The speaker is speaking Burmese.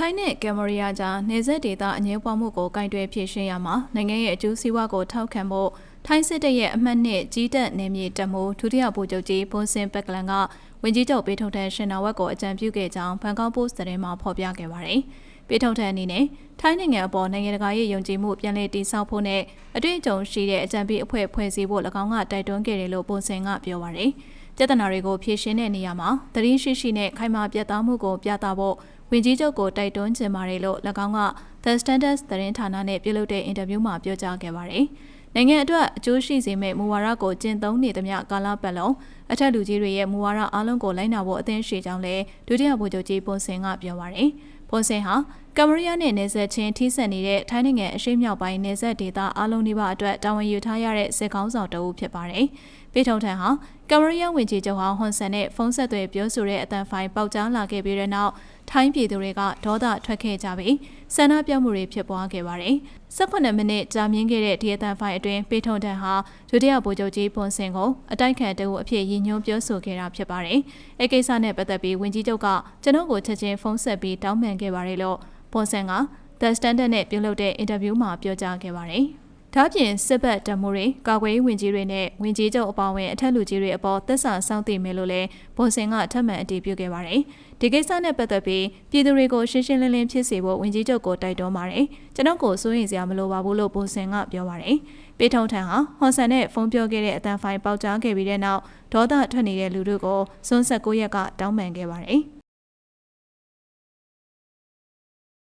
ထိုင်းနဲ့ကင်မရီးယားကြားနေဆက်ဒေသအငြင်းပွားမှုကိုကင်တွယ်ဖြေရှင်းရမှာနိုင်ငံရဲ့အကျိုးစီးပွားကိုထောက်ခံဖို့ထိုင်းစစ်တပ်ရဲ့အမှတ်နှစ်ကြီးတက်နေမြေတပ်မှုဒုတိယဗိုလ်ချုပ်ကြီးဘွန်စင်ပက်ကလန်ကဝင်ကြီးချုပ်ပေးထုတ်တဲ့ရှင်နာဝက်ကိုအကြံပြုခဲ့ကြောင်းဘန်ကောက်ပို့စ်သတင်းမှာဖော်ပြခဲ့ပါတယ်။ပေးထုတ်တဲ့အနေနဲ့ထိုင်းနိုင်ငံအပေါ်နိုင်ငံတကာရဲ့ယုံကြည်မှုပြန်လည်တည်ဆောက်ဖို့နဲ့အတွေ့အကြုံရှိတဲ့အကြံပေးအဖွဲ့ဖွဲ့စည်းဖို့၎င်းကတိုက်တွန်းခဲ့တယ်လို့ဘွန်စင်ကပြောပါတယ်။ ပြဿနာတွေကိုဖြေရှင်းတဲ့နေရာမှာသတိရှိရှိနဲ့ခိုင်မာပြတ်သားမှုကိုပြသဖို့ဝင်ကြီးချုပ်ကိုတိုက်တွန်းချင်ပါတယ်လို့၎င်းက The Standard သတင်းဌာနနဲ့ပြုလုပ်တဲ့အင်တာဗျူးမှာပြောကြားခဲ့ပါတယ်။နိုင်ငံအတွက်အကျိုးရှိစေမယ့်မူဝါဒကိုကျင့်သုံးနေသမျှကာလပတ်လုံးအထက်လူကြီးတွေရဲ့မူဝါဒအားလုံးကိုလိုက်နာဖို့အသင့်ရှိကြောင်းလည်းဒုတိယဗိုလ်ချုပ်ကြီးပွန်စင်ကပြောပါတယ်။ ပွန်စင်ဟာကမရီးယားနဲ့နေဆက်ချင်းထိစပ်နေတဲ့ထိုင်းနိုင်ငံအရှေ့မြောက်ပိုင်းနေဆက်ဒေသအားလုံးဒီပါအတွက်တာဝန်ယူထားရတဲ့စစ်ကောင်းဆောင်တအုပ်ဖြစ်ပါတယ်။ပေထုံထန်ဟာကမရီးယားဝင်ကြီးချုပ်ဟောင်းဟွန်ဆန်နဲ့ဖုန်းဆက်သွယ်ပြောဆိုတဲ့အတန်ဖိုင်ပေါက်ကြားလာခဲ့ပြီးတဲ့နောက် ထိုင်းပြည်သူတွေကဒေါသထွက်ခဲ့ကြပြီးဆန္ဒပြမှုတွေဖြစ်ပွားခဲ့ပါတယ်။18မိနစ်ကြာမြင့်ခဲ့တဲ့ဒီအတန်ဖိုင်အတွင်းပေထုံတန်ဟာဒုတိယဗိုလ်ချုပ်ကြီးပွန်စင်ကိုအတိုက်ခံတအုပ်အဖြစ်ရည်ညွှန်းပြောဆိုခဲ့တာဖြစ်ပါတယ်။အဲကိစ္စနဲ့ပတ်သက်ပြီးဝင်ကြီးချုပ်ကကျွန်ုပ်ကိုချက်ချင်းဖုန်းဆက်ပြီးတောင်းပန်ခဲ့ပါတယ်လို့ပွန်စင်က The Standard နဲ့ပြုလုပ်တဲ့အင်တာဗျူးမှာပြောကြားခဲ့ပါတယ်။ ဒါ့ပြင်စစ်ဘက်တမိုးတွေကာကွယ်ရေးဝင်ကြီးတွေနဲ့ဝင်ကြီးချုပ်အပေါင်းဝင်အထက်လူကြီးတွေအပေါ်သက်စာစောင့်တည်မယ်လို့လည်းဘွန်စင်ကထပ်မံအတည်ပြုခဲ့ပါတယ်။ဒီကိစ္စနဲ့ပတ်သက်ပြီးပြည်သူတွေကိုရှင်းရှင်းလင်းလင်းဖြစ်စေဖို့ဝင်ကြီးချုပ်ကိုတိုက်တွန်းပါတယ်။ကျွန်တော်ကိုစိုးရိမ်စရာမလိုပါဘူးလို့ဘွန်စင်ကပြောပါတယ်။ပေထုံထန်ဟာဟွန်ဆန်နဲ့ဖုန်းပြောခဲ့တဲ့အတန်ဖိုင်ပေါက်ကြားခဲ့ပြီးတဲ့နောက်ဒေါသထွက်နေတဲ့လူတို့ကိုစွန်းဆက်၉ရက်ကတောင်းပန်ခဲ့ပါတယ်။